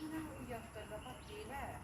Yine yaptı, kapat değil ha.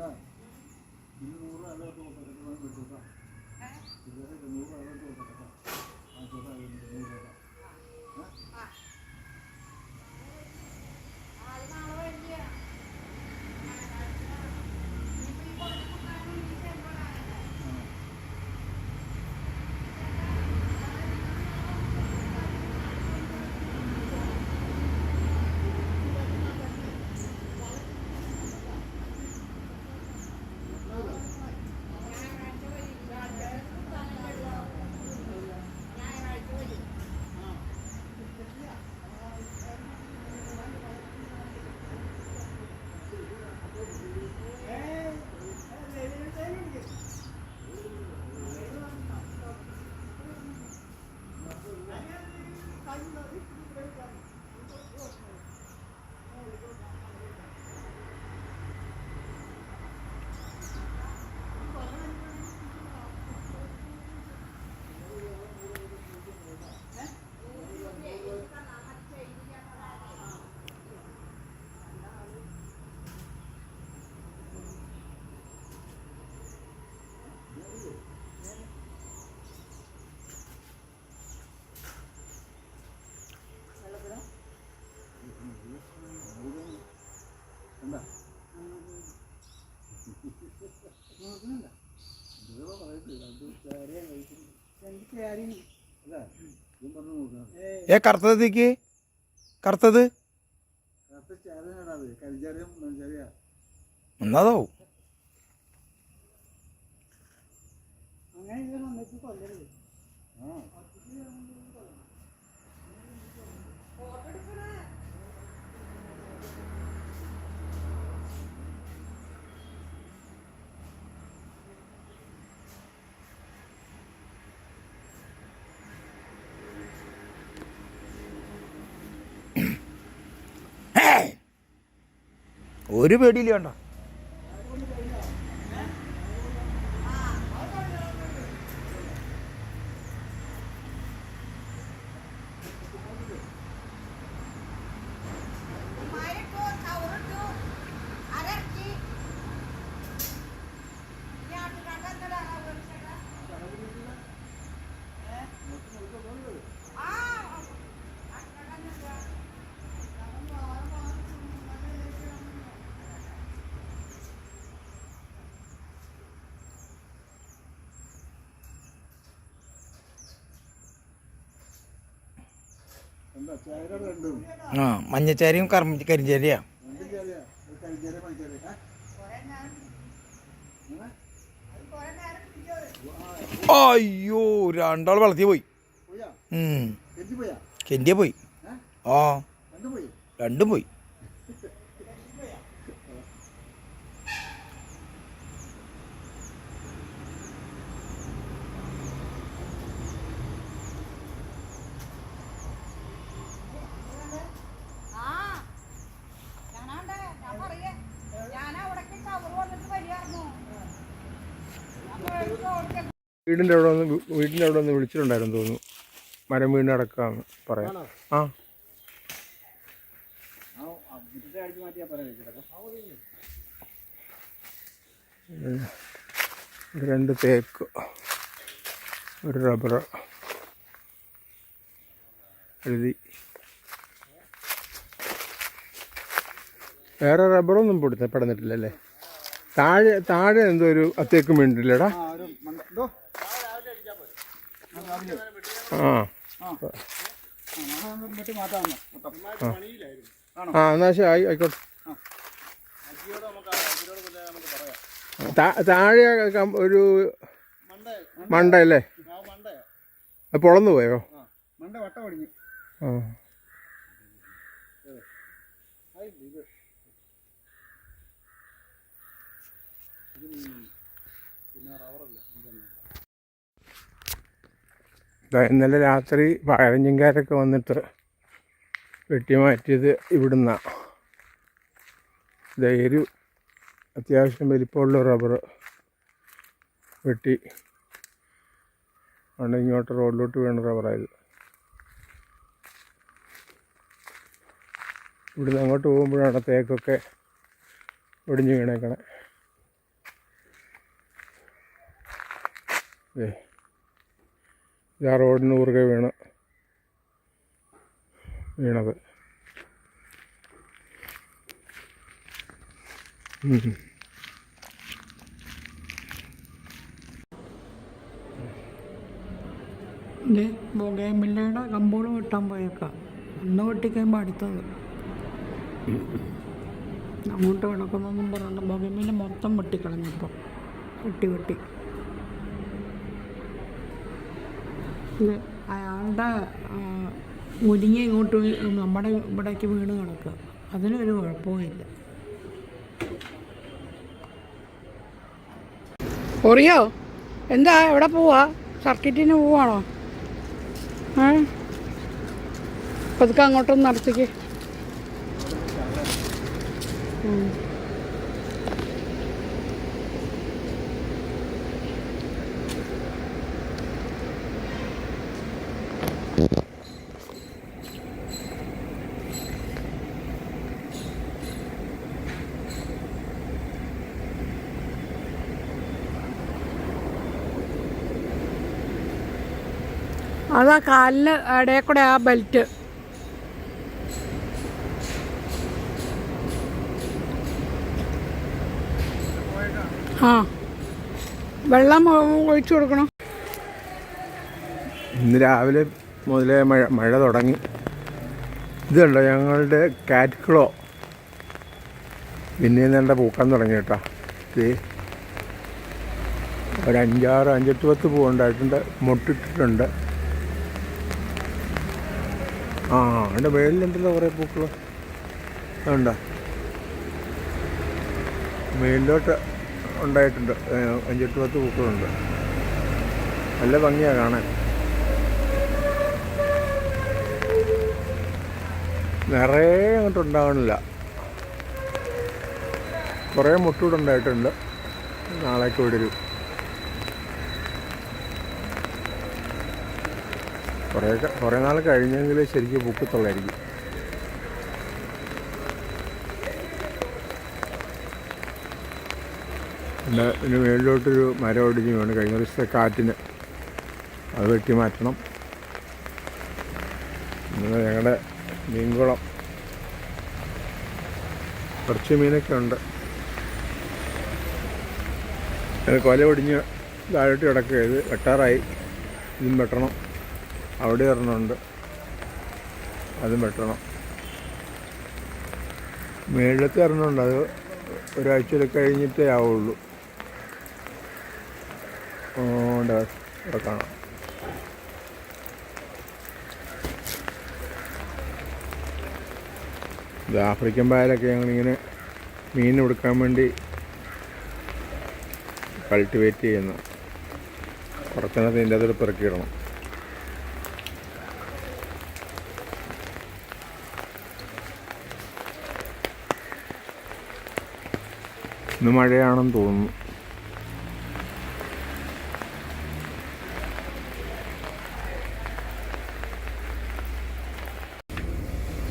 ഇരുന്നൂറ് മുപ്പത്തെട്ട് ആ ചോട്ടാ ഇരുന്നൂറ് രൂപ എന്താ ഇതുവരെ പറയത്തില്ല അത് ചേരയാൻ കഴിക്കുന്നു അല്ലേ ഇതും പറഞ്ഞു നോക്കാം ഏ കറുത്തതേക്ക് കറുത്തത്. എന്നതാവും ആ ഒരു പേടിയില്ല വേണ്ട എന്താ ചേര രണ്ടും ആ മഞ്ഞച്ചാരിയും കർമ്മ കരിഞ്ചേരിയാ. അയ്യോ രണ്ടാൾ വളർത്തി പോയി. ഉം. പോയാ? ആ. രണ്ടും പോയി രണ്ടും പോയി വീടിന്റെ അവിടെ ഒന്ന് വീടിന്റെ അവിടെ ഒന്ന് വിളിച്ചിട്ടുണ്ടായിരുന്നു തോന്നുന്നു. മരം വീണ് അടക്കാന്ന് പറയാം ആ. രണ്ട് തേക്ക് ഒരു റബ്ബർ എഴുതി. വേറെ റബ്ബറൊന്നും പൊടുത്ത പെടന്നിട്ടില്ലല്ലേ? താഴെ താഴെ എന്തോ ഒരു അത്തേക്കും വേണ്ടില്ലടാ ആ. എന്നാ ശരി ആയി ആയിക്കോട്ടെ. താഴെ ഒരു മണ്ടേ മണ്ട. അല്ലേ? ആ മണ്ടേ. അത് പൊളന്നു പോയോ? ആ മണ്ട വട്ട ആ. പിന്നെ റവറല്ല. ഇന്നലെ രാത്രി പഴഞ്ചിങ്കാരൊക്കെ വന്നിട്ട് വെട്ടി മാറ്റിയത് ഇവിടുന്ന. ധൈര്യം അത്യാവശ്യം വലിപ്പമുള്ള റബ്ബർ വെട്ടി അതുകൊണ്ട് ഇങ്ങോട്ട് റോഡിലോട്ട് വീണ റബ്ബറായത്. ഇവിടുന്ന് അങ്ങോട്ട് പോകുമ്പോഴാണ് തേക്കൊക്കെ ഒടിഞ്ഞു വീണേക്കണേ. ദേ. ഇതാ റോഡിന് കുറുകെ വീണ് വീണത്. ഇത് ബൊഗേമില്ലയുടെ കമ്പോൾ വെട്ടാൻ പോയേക്കാം. അന്ന് വെട്ടിക്കഴിയുമ്പോൾ അടുത്തത്. അങ്ങോട്ട് കിടക്കുന്നൊന്നും പറയണ്ട. ബൊഗേമില്ല മൊത്തം വെട്ടിക്കളഞ്ഞപ്പോൾ വെട്ടി വെട്ടി. ഇത് അയാളുടെ മുരിങ്ങ ഇങ്ങോട്ട് നമ്മുടെ ഇവിടേക്ക് വീണ് കിടക്കുക. അതിനൊരു കുഴപ്പവുമില്ല. ഒറിയോ? എന്താ എവിടെ പോവാ? സർക്കിറ്റിന് പോവാണോ? ഏ? പതുക്കെ അങ്ങോട്ടൊന്ന് നടത്തിക്ക്. അതാ കാലിന് ഇടയിൽ കൂടെ ആ ബെൽറ്റ് ആ. വെള്ളം ഒഴിച്ചു കൊടുക്കണം. ഇന്ന് രാവിലെ മുതലേ മഴ മഴ തുടങ്ങി. ഇതുണ്ടോ ഞങ്ങളുടെ കാറ്റ്ക്ലോ പിന്നെ നല്ല പൂക്കാൻ തുടങ്ങി കേട്ടോ. ഒരു അഞ്ചാറ് അഞ്ചെട്ട് പത്ത് പൂ ഉണ്ടായിട്ടുണ്ട് മുട്ടിട്ടിട്ടുണ്ട്. ആ അതിന്റെ മേളിലുണ്ടല്ലോ കുറേ പൂക്കൾ അതുണ്ടോ മേളിലോട്ട് ഉണ്ടായിട്ടുണ്ട്. അഞ്ചെട്ട് പത്ത് പൂക്കളുണ്ട്. നല്ല ഭംഗിയാണ് കാണാൻ. നിറയെ അങ്ങോട്ട് ഉണ്ടാവണില്ല. കുറേ മുട്ടൂടുണ്ടായിട്ടുണ്ട് നാളേക്ക് വിടരും കുറേ കുറേ നാൾ കഴിഞ്ഞെങ്കിൽ ശരിക്കും പൂക്കത്തുള്ളായിരിക്കും. പിന്നെ ഇതിന് മേളിലോട്ടൊരു മരം ഒടിഞ്ഞ് വേണം. കഴിഞ്ഞ ദിവസത്തെ കാറ്റിന് അത് വെട്ടി മാറ്റണം. പിന്നെ ഞങ്ങളുടെ മീൻകുളം. കുറച്ച് മീനൊക്കെ ഉണ്ട്. കൊല ഒടിഞ്ഞ് താഴോട്ട് കിടക്കുക ഇത് വെട്ടാറായി. ഇതും വെട്ടണം. അവിടെ ഒരെണ്ണമുണ്ട്. അതും വെട്ടണം. മേളത്തെ ഒരെണ്ണമുണ്ട്. അത് ഒരാഴ്ചയിൽ കഴിഞ്ഞിട്ടേ ആവുള്ളൂ. ഇവിടെ കാണാം. ഇത് ആഫ്രിക്കൻ പായലൊക്കെ ഞങ്ങളിങ്ങനെ മീൻ കൊടുക്കാൻ വേണ്ടി കൾട്ടിവേറ്റ് ചെയ്യുന്നു. കുറച്ചെണ്ണത്തിന്റെ അതിൽ പെറുക്കിയിടണം. ഇന്ന് മഴയാണെന്ന് തോന്നുന്നു.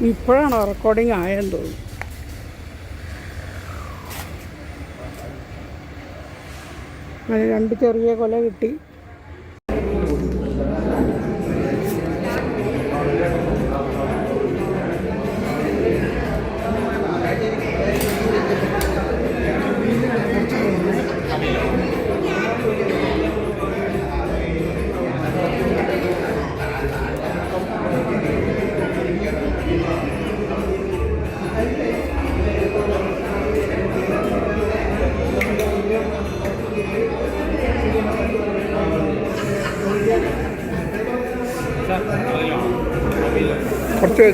ഇപ്പോഴാണോ റെക്കോർഡിങ് ആയെന്ന് തോന്നുന്നു. അങ്ങനെ രണ്ട് ചെറിയ കൊല കിട്ടി.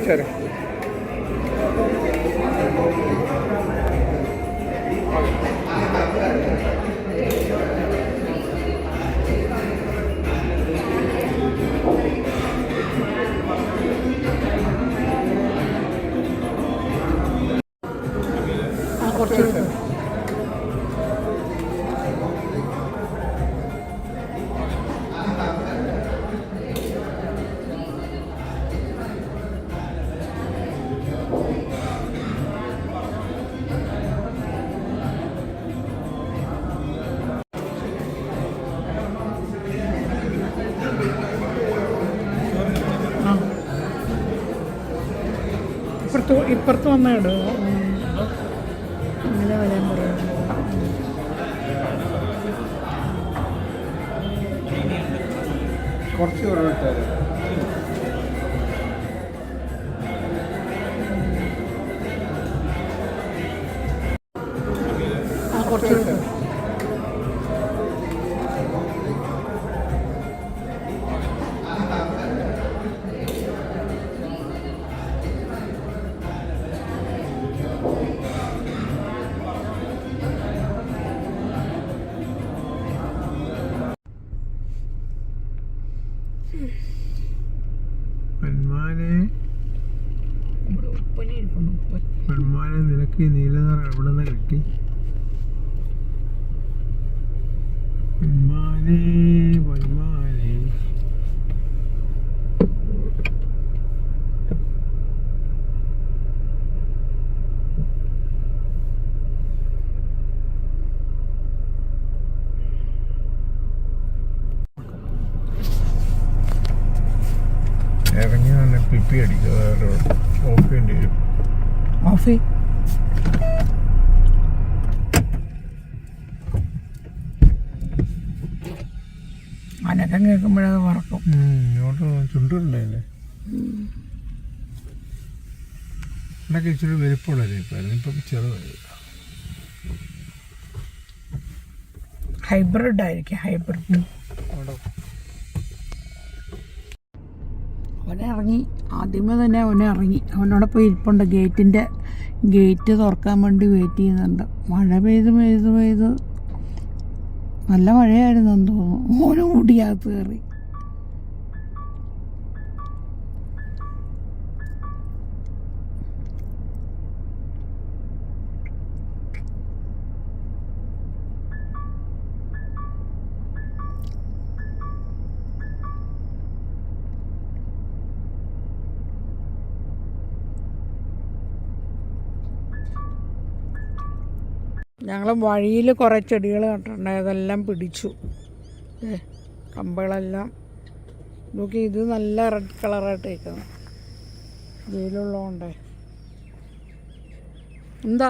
കുറച്ച് ഇപ്പുറത്ത് ഇപ്പുറത്ത് വന്ന ഇടുക അങ്ങനെ വരാൻ പറയാം. കുറച്ച് കുറവ് കിട്ടി പൊന്മാനെ പൊന്മാനെ ഇറങ്ങി നല്ല പിപ്പി അടിക്കുക ഓഫ് ചെയ്യേണ്ടി വരും ഓഫ് ചെയ്യ്. അനക്കം കേൾക്കുമ്പോഴത് വറക്കും. ഇങ്ങോട്ട് ചുണ്ടുണ്ടായില്ലേ? എന്നൊക്കെ ഇച്ചിരി വലിപ്പമുള്ള ഇരിപ്പായിരുന്നു ഇപ്പം ചെറുതായി. ഹൈബ്രിഡ് ആയിരിക്കും ഹൈബ്രിഡ് അവനെ ഇറങ്ങി. ആദ്യമേ തന്നെ അവനെ ഇറങ്ങി. അവനോടെ പോയി ഇരിപ്പുണ്ട്. ഗേറ്റിന്റെ ഗേറ്റ് തുറക്കാൻ വേണ്ടി വെയിറ്റ് ചെയ്യുന്നുണ്ട്. മഴ പെയ്ത് പെയ്ത് പെയ്ത്. നല്ല മഴയായിരുന്നു എന്ന് തോന്നുന്നു. ഓനും മുടിയകത്ത് കയറി. ഞങ്ങൾ വഴിയിൽ കുറേ ചെടികൾ കണ്ടിട്ടുണ്ടായി അതെല്ലാം പിടിച്ചു. ഏ കമ്പുകളെല്ലാം. നോക്കി ഇത് നല്ല റെഡ് കളറായിട്ട് നിൽക്കുന്നു വെയിലുള്ളതുകൊണ്ടേ. എന്താ?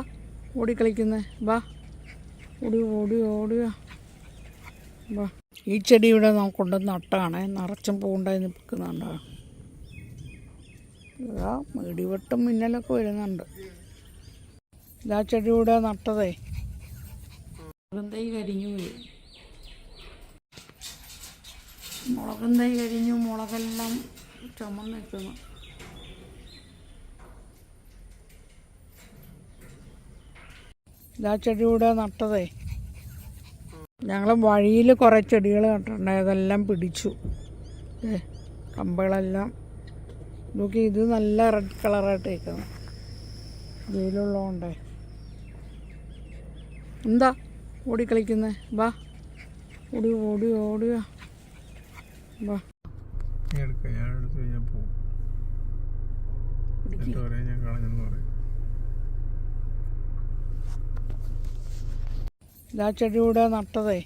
ഓടിക്കളിക്കുന്നേ വാ. ഓടി ഓടി ഓടിയ വാ. ഈ ചെടി ഇവിടെ നമുക്ക് കൊണ്ട് നട്ടാണ്. നിറച്ചും പൂണ്ടായി നിൽക്കുന്നുണ്ട്. ഇതാ ഇടിവെട്ടും മിന്നലൊക്കെ വരുന്നുണ്ട്. ഇതാ ചെടി ഇവിടെ നട്ടതേ. മുളകും തൈ കരിഞ്ഞു പോയി? മുളകും തൈ കരിഞ്ഞു? മുളകെല്ലാം ചുമന്ന് നിൽക്കുന്നു ഇതാ ചെടി ഇവിടെ നട്ടതേ. ഞങ്ങൾ വഴിയിൽ കുറേ ചെടികൾ നട്ടിട്ടുണ്ട്. അതെല്ലാം പിടിച്ചു. കമ്പുകളെല്ലാം. നോക്കി ഇത് നല്ല റെഡ് കളറായിട്ട് നിൽക്കുന്നു. വെയിലുള്ളതുകൊണ്ടേ. എന്താ? ഓടിക്കളിക്കുന്നേ. വാ. ഓടി ഓടി ഓടിയ. വാ. ഇതാ ചെടി കൂടെ നട്ടതേ.